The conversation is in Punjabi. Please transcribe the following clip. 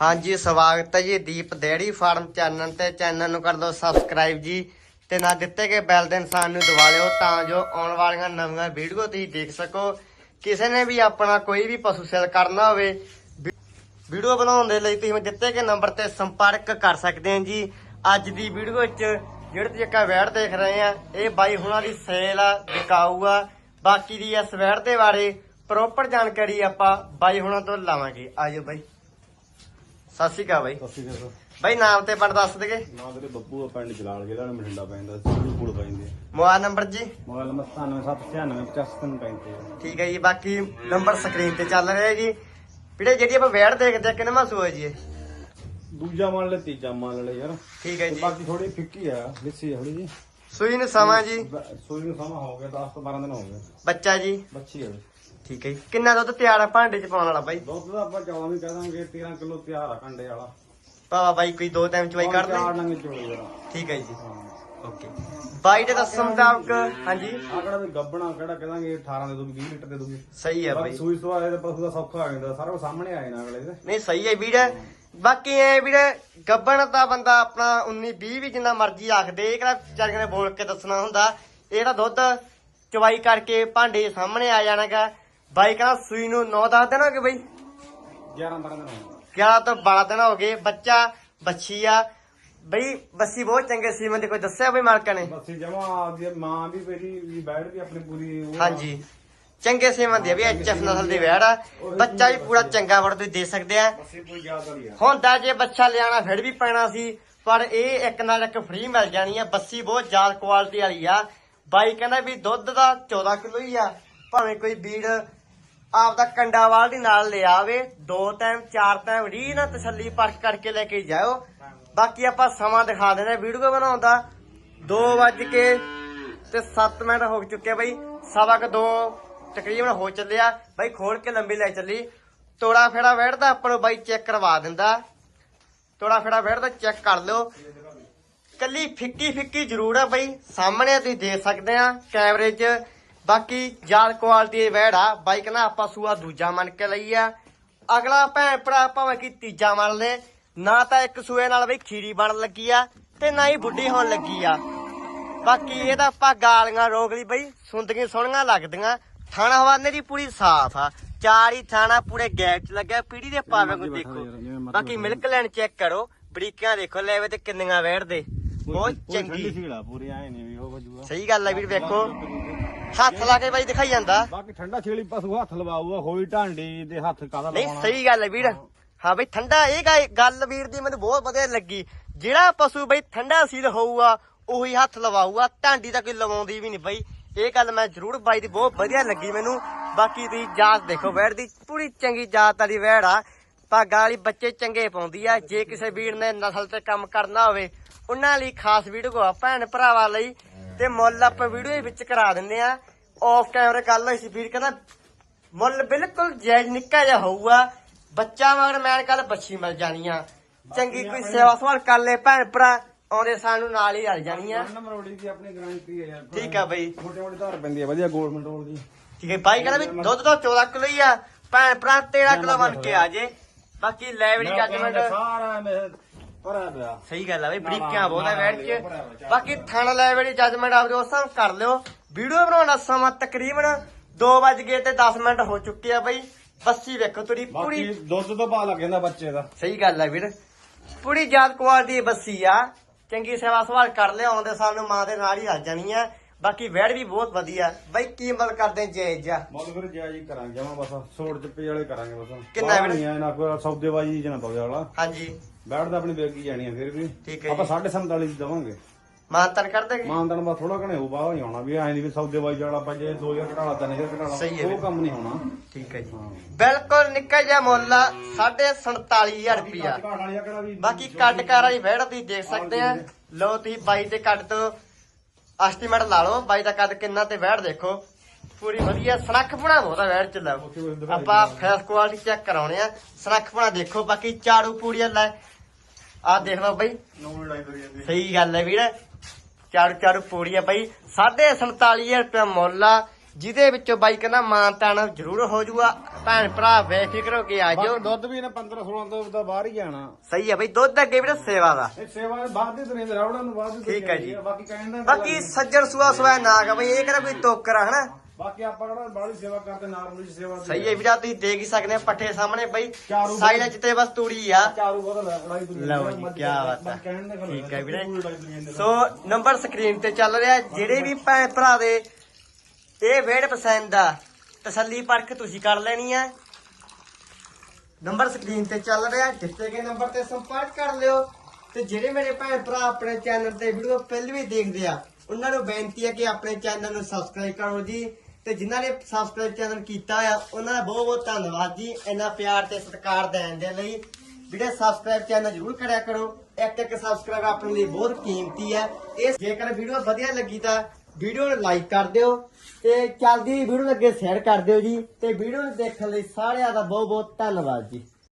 ਹਾਂਜੀ, ਸਵਾਗਤ ਹੈ ਜੀ ਦੀਪ ਡੇਅਰੀ ਫਾਰਮ ਚੈਨਲ ਤੇ। ਚੈਨਲ ਨੂੰ ਕਰ ਦਿਓ ਸਬਸਕ੍ਰਾਈਬ ਜੀ ਤੇ ਨਾ ਦਿੱਤੇ ਗਏ ਬੈਲ ਦੇ ਨਿਸ਼ਾਨ ਨੂੰ ਦਬਾ ਲਿਓ ਤਾਂ ਜੋ ਆਉਣ ਵਾਲੀਆਂ ਨਵੀਆਂ ਵੀਡੀਓ ਤੁਸੀਂ ਦੇਖ ਸਕੋ। ਕਿਸੇ ਨੇ ਵੀ ਆਪਣਾ ਕੋਈ ਵੀ ਪਸ਼ੂ ਸੇਲ ਕਰਨਾ ਹੋਵੇ, ਵੀ- ਵੀਡੀਓ ਬਣਾਉਣ ਦੇ ਲਈ ਤੁਸੀਂ ਦਿੱਤੇ ਗਏ ਨੰਬਰ ਤੇ ਸੰਪਰਕ ਕਰ ਸਕਦੇ ਹੋ ਜੀ। ਅੱਜ ਦੀ ਵੀਡੀਓ ਵਿੱਚ ਜਿਹੜੇ ਤੁਸੀਂ ਇੱਕ ਵੈੜ ਦੇਖ ਰਹੇ ਆ ਇਹ ਬਾਈ ਹੁਣਾਂ ਦੀ ਸੇਲ ਆ, ਵਿਕਾਊ ਆ। ਬਾਕੀ ਦੀ ਇਸ ਵੈੜ ਦੇ ਬਾਰੇ ਪ੍ਰੋਪਰ ਜਾਣਕਾਰੀ ਆਪਾਂ ਬਾਈ ਹੁਣਾਂ ਤੋਂ ਲਾਵਾਂਗੇ। ਆਜੋ ਬਾਈ। ਸਤਿ ਸ਼੍ਰੀ ਅਕਾਲ ਬਾਈ। ਸਤਿ ਸ਼੍ਰੀ ਅਕਾਲ ਬਾਈ ਨਾਮ ਤੇ ਪਿੰਡ ਦੱਸ ਦੇਗੇ ਨਾਮ ਤੇਰੇ ਬੱਬੂ ਆ ਪਿੰਡ ਜਲਾਲ ਜ਼ਿਲ੍ਹਾ ਨੂੰ ਮਠਿੰਡਾ ਪੈਂਦਾ ਸਿੱਧੂ ਕੋਲ ਪੈਂਦੇ ਮੋਬਾਈਲ ਨੰਬਰ ਜੀ? ਮੋਬਾਈਲ ਨੰਬਰ 9779955335 ਠੀਕ ਹੈ ਜੀ ਬਾਕੀ ਨੰਬਰ ਸਕਰੀਨ ਤੇ ਚੱਲ ਰਿਹਾ ਜੀ। ਵੀਰੇ ਜਿਹੜੀ ਆਪਾਂ ਵੈੜ ਦੇਖਦੇ ਆ ਕਿੰਨਾ ਸੂਆ ਜੀ ਇਹ? ਦੂਜਾ ਮੰਨ ਲੈ ਤੀਜਾ ਮੰਨ ਲੈ ਯਾਰ। ਠੀਕ ਹੈ ਜੀ। ਬਾਕੀ ਥੋੜੀ ਫਿੱਕੀ ਆ ਲਿੱਸੀ ਥੋੜੀ ਜੀ ਸੂਈ ਨੂੰ ਸਮਾਂ ਜੀ। ਸੂਈ ਨੂੰ ਸਮਾਂ ਹੋ ਗਿਆ 10 ਤੋਂ 12 ਦਿਨ ਹੋ ਗਏ। ਬੱਚਾ ਜੀ। ਬੱਚੀ ਹੈ ਠੀਕ ਹੈ ਜੀ। ਕਿੰਨਾ ਦੁੱਧ ਤਿਆਰ ਆ ਭਾਂਡੇ ਚ ਪਾਉਣ ਵਾਲਾ ਬਾਈ? ਦੁੱਧ ਦਾ ਆਪਾਂ 14 ਵੀ ਕਹਿ ਦਾਂਗੇ 13 ਕਿਲੋ ਤਿਆਰ ਆ ਕੰਡੇ ਵਾਲਾ। ਪਾਵਾ ਬਾਈ ਕੋਈ ਦੋ ਟਾਈਮ ਚਵਾਈ ਕਰ ਚਾਰ ਡੰਗੇ ਚੋਲੇ ਯਾਰ ਠੀਕ ਹੈ ਜੀ। ਓਕੇ। ਬਾਈ ਦੇ ਦੱਸਣ ਮੁਤਾਬਕ ਹਾਂਜੀ। ਆ ਕਿਹੜਾ ਵੀ ਗੱਬਣਾ ਕਿਹੜਾ ਕਹਾਂਗੇ 18 ਦੇ ਦੂਗੀ 20 ਲੀਟਰ ਦੇ ਦੂਗੀ। ਸਹੀ ਹੈ ਬਾਕੀ ਬਾਈ। ਸੂਈ ਸਵਾਏ ਦੇ ਪਸ਼ੂ ਦਾ ਸੌਖਾ ਆ ਜਾਂਦਾ ਸਾਰਾ ਕੁਝ ਸਾਹਮਣੇ ਆ ਜਾਣਾ ਅਗਲੇ ਦੇ। ਨਹੀਂ ਸਹੀ ਹੈ ਵੀਰ। ਬਾਕੀ ਐ ਵੀਰ ਗੱਬਣ ਦਾ ਬੰਦਾ ਆਪਣਾ 19 20 ਵੀ ਜਿੰਨਾ ਮਰਜ਼ੀ ਆਖਦੇ ਇਹ ਕਿਹੜਾ ਵਿਚਾਰੀਆਂ ਨੇ ਬੋਲ ਕੇ ਦੱਸਣਾ ਹੁੰਦਾ। ਇਹ ਤਾਂ ਦੁੱਧ ਚਵਾਈ ਕਰਕੇ ਭਾਂਡੇ ਸਾਹਮਣੇ ਆ ਜਾਣਾਗਾ। ਬਾਈ ਕਹਿੰਦਾ ਸੂਈ ਨੂੰ 9 10 ਦਿਨ ਹੋ ਗਏ ਬਾਈ। 11 12 ਦਿਨ ਹੋ ਗਏ। 11 ਤੋਂ 12 ਦਿਨ ਹੋ ਗਏ। ਬੱਚਾ ਬੱਚੀ ਆ। ਬਈ ਬੱਸੀ ਬਹੁਤ ਚੰਗੇ ਸੀ ਮੈਨੂੰ ਕੋਈ ਦੱਸਿਆ ਬਈ ਮਾਲਕਾਂ ਨੇ? ਬੱਸੀ ਜਮਾ ਆਪਦੀ ਮਾਂ ਵੀ ਮੇਰੀ ਵੀ ਬੈਠ ਵੀ ਆਪਣੀ ਪੂਰੀ। ਹਾਂਜੀ। ਚੰਗੇ ਸੇਵਨ ਦੀ ਵੀ ਐਚਐਫ ਨਸਲ ਦੀ ਵੈੜ ਆ। ਬੱਚਾ ਵੀ ਪੂਰਾ ਚੰਗਾ ਵੜ ਤੁਸੀਂ ਦੇ ਸਕਦੇ ਆ। ਬੱਸੀ ਪੂਰੀ ਵਾਲੀ ਆ। ਹੁੰਦਾ ਜੇ ਬੱਚਾ ਲਿਆਣਾ ਫਿਰ ਵੀ ਪੈਣਾ ਸੀ ਪਰ ਇਹ ਇੱਕ ਨਾਲ ਇੱਕ ਫ੍ਰੀ ਮਿਲ ਜਾਣੀ ਆ। ਬੱਸੀ ਬਹੁਤ ਜ਼ਿਆਦਾ ਕੁਆਲਿਟੀ ਵਾਲੀ ਆ। ਬਾਈ ਕਹਿੰਦਾ ਵੀ ਦੁੱਧ ਦਾ 14 ਕਿਲੋ ਹੀ ਆ। ਭਾਵੇਂ ਕੋਈ ਬੀੜ ਆਪਦਾ ਕੰਡਾਵਾਲ ਦੀ ਨਾਲ ਲਿਆਵੇ ਦੋ ਟਾਈਮ ਚਾਰ ਟਾਈਮ ਰੀ ਨਾ ਤਸੱਲੀ ਪਰਖ ਕਰਕੇ ਲੈ ਕੇ ਜਾਓ ਬਾਕੀ ਆਪਾਂ ਸਮਾਂ ਦਿਖਾ ਦਿੰਦੇ ਵੀਡੀਓ ਬਣਾਉਣ ਦਾ। 2 ਵੱਜ ਕੇ ਤੇ 7 ਮਿੰਟ ਹੋ ਚੁੱਕੇ ਬਈ। ਸਵਾ ਕ 2 ਤਕਰੀਬਨ ਹੋ ਚੱਲਿਆ। ਬਈ ਖੋਲ ਕੇ ਲੰਬੀ ਲੈ ਚੱਲੀ। ਤੋੜਾ ਫੇੜਾ ਵੜਦਾ ਆਪਾਂ ਨੂੰ ਬਾਈ ਚੈੱਕ ਕਰਵਾ ਦਿੰਦਾ। ਤੋੜਾ ਫੇੜਾ ਵੜਦਾ ਚੈੱਕ ਕਰ ਲਿਓ। ਕੱਲੀ ਫਿੱਕੀ ਫਿੱਕੀ ਜ਼ਰੂਰ ਆ ਬਈ। ਸਾਹਮਣੇ ਤੁਸੀਂ ਦੇਖ ਸਕਦੇ ਆ ਕੈਮਰੇ 'ਚ। ਬਾਕੀ ਜਾਲ ਕੁਆਲਿਟੀ ਦੀ ਵੈੜ ਆ ਬਾਈ ਕਹਿੰਦਾ ਆਪਾਂ ਸੂਆ ਦੂਜਾ ਮੰਨ ਕੇ ਲਈ ਆ ਅਗਲਾ ਭੈਣ ਭਰਾ ਭਾਵੇਂ ਕਿ ਤੀਜਾ ਮੰਨ ਲੈ ਨਾ ਤਾਂ ਇੱਕ ਸੂਏ ਨਾਲ ਬਈ ਖੀਰੀ ਬਣ ਲੱਗੀ ਆ ਤੇ ਨਾ ਹੀ ਬੁੱਢੀ ਹੋਣ ਲੱਗੀ ਆ। ਬਾਕੀ ਇਹ ਤਾਂ ਆਪਾਂ ਗਾਲੀਆਂ ਰੋਕ ਲਈ ਬਈ ਸੁੰਦਰੀਆਂ ਸੋਹਣੀਆਂ ਲੱਗਦੀਆਂ। ਥਾਣਾ ਹਵਾਨੇ ਦੀ ਪੂਰੀ ਸਾਫ਼ ਆ। ਚਾਰ ਹੀ ਥਾਣਾ ਪੂਰੇ ਗੈਪ ਚ ਲੱਗਿਆ ਪੀੜੀ ਦੇ ਪਾਵੇ ਕੋ ਦੇਖੋ। ਬਾਕੀ ਮਿਲਕ ਲੈਣ ਚੈੱਕ ਕਰੋ ਬਰੀਕੀਆਂ ਦੇਖੋ ਲੈਵੇ ਤੇ ਕਿੰਨੀਆਂ ਵੈੜਦੇ ਬਹੁਤ ਚੰਗੀ। ਸੀਲਾ ਪੂਰੀ ਐ ਨਹੀਂ ਵੀ ਹੋ ਵਜੂਗਾ ਸਹੀ ਗੱਲ ਆ ਵੀਰ ਵੇਖੋ। ਹੱਥ ਲਾ ਕੇ ਬਾਈ ਦਿਖਾਈ ਜਾਂਦਾ। ਬਾਕੀ ਠੰਡਾ ਛੇਲੀ ਪਸ਼ੂ ਹੱਥ ਲਵਾਊਗਾ ਹੋਈ ਢਾਂਡੀ ਦੇ ਹੱਥ ਕਾਦਾ ਨਹੀਂ ਲਵਾਉਣਾ? ਸਹੀ ਗੱਲ ਹੈ ਵੀਰ। ਹਾਂ। ਬਈ ਠੰਡਾ ਇਹ ਗੱਲ ਵੀਰ ਦੀ ਮੈਨੂੰ ਬਹੁਤ ਵਧੀਆ ਲੱਗੀ। ਜਿਹੜਾ ਪਸ਼ੂ ਬਈ ਠੰਡਾ ਸੀਲ ਹੋਊਗਾ ਉਹੀ ਹੱਥ ਲਵਾਊਗਾ। ਢਾਂਡੀ ਤਾਂ ਕੋਈ ਲਵਾਉਂਦੀ ਵੀ ਨਹੀਂ ਬਈ। ਇਹ ਗੱਲ ਮੈਂ ਜ਼ਰੂਰ ਬਾਈ ਦੀ ਬਹੁਤ ਵਧੀਆ ਲੱਗੀ ਮੈਨੂੰ। ਬਾਕੀ ਤੁਸੀਂ ਜਾਤ ਦੇਖੋ ਵੈੜ ਦੀ ਪੂਰੀ ਚੰਗੀ ਜਾਤ ਵਾਲੀ ਵੈੜ ਆ। ਭਾਗਾਂ ਵਾਲੀ ਬੱਚੇ ਚੰਗੇ ਪਾਉਂਦੀ ਆ। ਜੇ ਕਿਸੇ ਵੀਰ ਨੇ ਨਸਲ ਤੇ ਕੰਮ ਕਰਨਾ ਹੋਵੇ ਉਹਨਾਂ ਲਈ ਖਾਸ ਵੀਡੀਓ ਆ ਭੈਣ ਭਰਾਵਾਂ ਲਈ। ਤੇ ਮੁੱਲ ਆਪਾਂ ਵੀਡੀਓ ਦੇ ਵਿੱਚ ਕਰਾ ਦਿੰਦੇ ਆ। ਆਫ ਕੈਮਰੇ ਗੱਲ ਹੋਈ ਸੀ ਵੀਰ ਕਹਿੰਦਾ ਮੁੱਲ ਬਿਲਕੁਲ ਜਾਇਜ਼ ਨਿੱਕਾ ਜਿਹਾ ਹੋਊਗਾ। ਬੱਚਾ ਮਗਰ ਮੈਂ ਕੱਲ ਬੱਚੀ ਮਿਲ ਜਾਣੀ ਆ ਚੰਗੀ ਕੋਈ ਸੇਵਾ ਸਵਾਲ ਕਰ ਲੈ ਭੈਣ ਭਰਾ ਆਉਂਦੇ ਸਾਨੂੰ ਨਾਲ ਹੀ ਰਲ ਜਾਣੀ ਆ ਨੰਬਰ ਰੋੜੀ ਦੀ ਆਪਣੀ ਗਾਰੰਟੀ ਹੈ ਯਾਰ। ਠੀਕ ਆ ਬਈ। ਛੋਟੇ ਮੋਟੇ ਧਾਰ ਪੈਂਦੀ ਆ ਵਧੀਆ ਗੋਲਮੈਂਟ ਰੋਲ ਦੀ ਠੀਕ ਹੈ ਬਾਈ ਕਹਿੰਦਾ ਵੀ ਦੁੱਧ ਤਾਂ 14 ਕਿਲੋ ਹੀ ਆ। ਭੈਣ ਭਰਾ 13 ਕਿਲੋ ਬਣ ਕੇ ਆ ਜੇ। ਬਾਕੀ ਲੈਵਲੀ ਜੱਜਮੈਂਟ ਸਾਰਾ ਭਰਿਆ ਪਿਆ ਸਹੀ ਗੱਲ ਆ ਬਈ ਬਰੀਕਿਆਂ ਬਹੁਤ ਆ ਵੈਟ ਚ ਬਾਕੀ ਥਣ ਲੈਵਲੀ ਜੱਜਮੈਂਟ ਆਪਦੇ ਉਸ ਹਿਸਾਬ ਕਰ ਲਿਓ। ਵੀਡੀਓ ਬਣਾਉਣ ਦਾ ਸਮਾਂ ਤਕਰੀਬਨ 2 ਵਜ ਗਏ ਤੇ 10 ਮਿੰਟ ਹੋ ਚੁੱਕੇ ਆ ਬਈ। ਬੱਸੀ ਵੇਖੋ ਤੁਰੀ ਪੂਰੀ ਦੁੱਧ ਤੋਂ ਪਾ ਲੱਗ ਜਾਂਦਾ ਬੱਚੇ ਦਾ। ਸਹੀ ਗੱਲ ਆ ਵੀਰ। ਪੂਰੀ ਜਾਤ ਕੁਆਲਿਟੀ ਦੀ ਬੱਸੀ ਆ। ਚੰਗੀ ਸੇਵਾ ਸੰਭਾਲ ਕਰ ਲਿਆ ਆਉਂਦੇ ਸਾਨੂੰ ਮਾਂ ਦੇ ਨਾਲ ਹੀ ਰਲ ਜਾਣੀ ਆ। ਬਾਕੀ ਵੈੜ ਵੀ ਬਹੁਤ ਵਧੀਆ। ਬਾਈ ਕੀ ਮੁੱਲ ਕਰਦੇ ਜੇ ਜਾ? ਮੁੱਲ ਫਿਰ ਜਾਇਜ਼ ਹੀ ਕਰਾਂਗੇ ਜਮਾ ਬਸ ਸੋੜ ਚੱਪੇ ਵਾਲੇ ਕਰਾਂਗੇ ਬਸ। ਕਿੰਨਾ ਵੀਰੇ? ਨਹੀਂ ਆ ਨਾ ਕੋਈ ਸੌਦੇਬਾਜੀ ਜਨਾ ਪਵੇ ਵਾਲਾ। ਹਾਂਜੀ। ਬੈਠਦਾ ਆਪਣੀ ਵੇਗੀ ਜਾਣੀ ਆ ਫਿਰ ਵੀ ਠੀਕ ਹੈ ਆਪਾਂ ਜੀ। 47 ਦੀ ਦਵਾਂਗੇ। ਮਾਨਤਨ ਕਰ ਦੇਗੇ? ਮਾਨਦਨ ਬਾ ਥੋੜਾ ਘਣੇ ਹੋ ਬਾਹਰ ਨਹੀਂ ਆਉਣਾ ਵੀ ਐਂ ਨਹੀਂ ਵੀ ਸੌਦੇਬਾਜੀ ਵਾਲਾ ਆਪਾਂ ਜੇ 2000 ਘਟਾਲਾ 3000 ਘਟਾਲਾ ਸਹੀ ਹੈ ਉਹ। ਕੰਮ ਨਹੀਂ ਹੋਣਾ। ਠੀਕ ਹੈ ਜੀ। ਹਾਂ। ਬਿਲਕੁਲ ਨਿੱਕਾ ਜਿਹਾ ਮੁੱਲ ਆ 47500 ਰੁਪਿਆ ਘਾਟ ਵਾਲੀ ਆ ਕਿਹੜਾ ਵੀ ਬਾਕੀ ਕੱਟ ਕਾਰ ਵਾਲੀ ਵੈੜ ਤੁਸੀਂ ਦੇਖ ਸਕਦੇ ਆ। ਲਓ ਤੁਸੀਂ ਬਾਈ ਤੇ ਕੱਟ ਤੋਂ ਐਸਟੀਮੇਟ ਲਾ ਲਓ ਬਾਈ ਦਾ ਕੱਦ ਕਿੰਨਾ ਤੇ ਵੈੜ ਦੇਖੋ। ਪੂਰੀ ਵਧੀਆ ਸਨੱਖ ਬਣਾ ਬਹੁਤਾ ਵੈੜ ਚ ਲਓ। ਆਪਾਂ ਫੇਸ ਕੁਆਲਿਟੀ ਚੈੱਕ ਕਰਾਉਣੇ ਆ। ਸਨੱਖ ਬਣਾ ਦੇਖੋ ਬਾਕੀ ਝਾੜੂ ਪੂੜੀਆਂ ਲੈ ਆ ਦੇਖ ਲਓ ਬਾਈ। ਨੌਂ ਜਾਂਦੀ ਸਹੀ ਗੱਲ ਹੈ ਵੀਰ। ਚਾਰੂ ਚਾਰੂ ਪੂੜੀਆਂ ਬਾਈ। 47500 ਰੁਪਏ ਮੁੱਲ ਆ। ਜਿਹਦੇ ਵਿੱਚੋਂ ਬਾਈ ਕਹਿੰਦਾ ਮਾਨ ਤਾਨ ਜ਼ਰੂਰ ਹੋ ਜੂਗਾ ਭੈਣ ਭਰਾ ਬੇਫਿਕਰ ਹੋ ਕੇ ਆ ਜਾਓ। ਦੁੱਧ ਵੀ ਇਹਨੇ 15 16 ਤੋਂ ਤਾਂ ਬਾਹਰ ਹੀ ਜਾਣਾ ਸਹੀ ਹੈ ਬਈ। ਦੁੱਧ ਅੱਗੇ ਵੀਰੇ ਸੇਵਾ ਦਾ। ਇਹ ਸੇਵਾ ਦੇ ਬਾਅਦ ਦੀ ਤਰੀਂਦ ਰਾਵੜਾਂ ਨੂੰ ਬਾਅਦ ਦੀ ਠੀਕ ਹੈ ਜੀ। ਬਾਕੀ ਕਹਿਣ ਦਾ ਬਾਕੀ ਸੱਜਣ ਸੁਆ ਸੁਆ ਨਾਗ ਆ ਬਈ। ਇਹ ਕਿਹੜਾ ਕੋਈ ਤੋਕਰ ਆ ਹਨਾ? ਬਾਕੀ ਆਪਾਂ ਕਿਹੜਾ ਬਾਹਲੀ ਸੇਵਾ ਕਰਦੇ ਨਾਰਮਲੀ ਸੇਵਾ ਦੀ ਸਹੀ ਹੈ ਵੀਰਾ ਤੁਸੀਂ ਦੇਖ ਹੀ ਸਕਦੇ ਆ ਪੱਠੇ ਸਾਹਮਣੇ ਬਈ। ਚਾਰੂ ਸਾਈਡ ਚ ਤੇ ਬਸ ਤੂੜੀ ਆ। ਚਾਰੂ ਬਹੁਤਾ ਲੜਾਈ ਤੁਰੀ ਲਓ ਜੀ, ਕਿਆ ਬਾਤ ਆ। ਠੀਕ ਹੈ ਵੀਰੇ। ਸੋ ਨੰਬਰ ਸਕਰੀਨ ਤੇ ਚੱਲ ਰਿਹਾ ਜਿਹੜੇ ਵੀ ਭੈਣ ਭਰਾ ਦੇ ਇਹ ਵੇੜ ਪਸੰਦ ਆ ਤਸੱਲੀ ਪਰਖ ਤੁਸੀਂ ਕਰ ਲੈਣੀ ਆ। ਨੰਬਰ ਸਕਰੀਨ ਤੇ ਚੱਲ ਰਿਹਾ ਦਿੱਤੇ ਗਏ ਨੰਬਰ ਤੇ ਸੰਪਰਕ ਕਰ ਲਿਓ। ਤੇ ਜਿਹੜੇ ਮੇਰੇ ਭੈਣ ਭਰਾ ਆਪਣੇ ਚੈਨਲ ਤੇ ਵੀਡੀਓ ਪਹਿਲੀ ਵੀ ਦੇਖਦੇ ਆ ਉਹਨਾਂ ਨੂੰ ਬੇਨਤੀ ਹੈ ਕਿ ਆਪਣੇ ਚੈਨਲ ਨੂੰ ਸਬਸਕ੍ਰਾਈਬ ਕਰੋ ਜੀ। ਤੇ ਜਿਨ੍ਹਾਂ ਨੇ ਸਬਸਕ੍ਰਾਈਬ ਚੈਨਲ ਕੀਤਾ ਆ, ਉਹਨਾਂ ਦਾ ਬਹੁਤ ਬਹੁਤ ਧੰਨਵਾਦ ਜੀ, ਇੰਨਾ ਪਿਆਰ ਤੇ ਸਤਿਕਾਰ ਦੇਣ ਦੇ ਲਈ। ਵੀਡੀਓ ਸਬਸਕ੍ਰਾਈਬ ਚੈਨਲ ਜ਼ਰੂਰ ਕਰਿਆ ਕਰੋ। ਇੱਕ ਇੱਕ ਸਬਸਕ੍ਰਾਈਬ ਆਪਣੇ ਲਈ ਬਹੁਤ ਕੀਮਤੀ ਹੈ ਇਹ ਜੇਕਰ ਵੀਡੀਓ ਵਧੀਆ ਲੱਗੀ ਤਾਂ ਵੀਡੀਓ ਨੂੰ ਲਾਈਕ ਕਰ ਦਿਓ ਤੇ ਚੱਲਦੀ ਵੀਡੀਓ ਨੂੰ ਅੱਗੇ ਸ਼ੇਅਰ ਕਰ ਦਿਓ ਜੀ। ਤੇ ਵੀਡੀਓ ਨੂੰ ਦੇਖਣ ਲਈ ਸਾਰਿਆਂ ਦਾ ਬਹੁਤ ਬਹੁਤ ਧੰਨਵਾਦ ਜੀ।